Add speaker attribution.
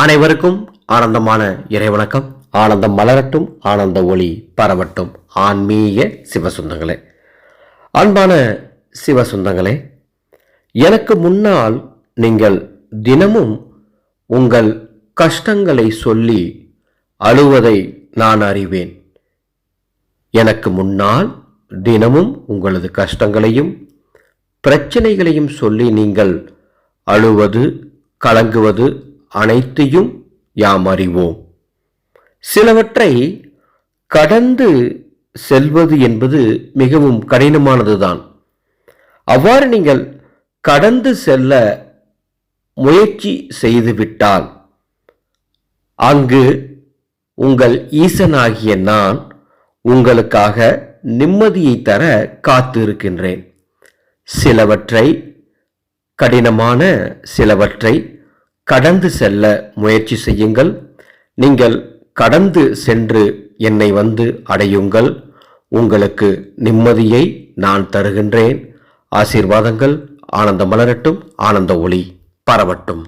Speaker 1: அனைவருக்கும் ஆனந்தமான இறைவணக்கம் ஆனந்தம் மலரட்டும் ஆனந்த ஒளி பரவட்டும். ஆன்மீக சிவசுந்தங்களே. அன்பான சிவசுந்தங்களே எனக்கு முன்னால் நீங்கள் தினமும் உங்கள் கஷ்டங்களை சொல்லி அழுவதை நான் அறிவேன். எனக்கு முன்னால் தினமும் உங்களது கஷ்டங்களையும் பிரச்சனைகளையும் சொல்லி நீங்கள் அழுவது கலங்குவது அனைத்தையும் யாம் அறிவோம். சிலவற்றை கடந்து செல்வது என்பது மிகவும் கடினமானதுதான். அவ்வாறு நீங்கள் கடந்து செல்ல முயற்சி செய்துவிட்டால் அங்கு உங்கள் ஈசனாகிய நான் உங்களுக்காக நிம்மதியை தர காத்திருக்கின்றேன். சிலவற்றை கடினமான சிலவற்றை கடந்து செல்ல முயற்சி செய்யுங்கள். நீங்கள் கடந்து சென்று என்னை வந்து அடையுங்கள். உங்களுக்கு நிம்மதியை நான் தருகின்றேன். ஆசீர்வாதங்கள் ஆனந்த மலரட்டும் ஆனந்த ஒளி பரவட்டும்.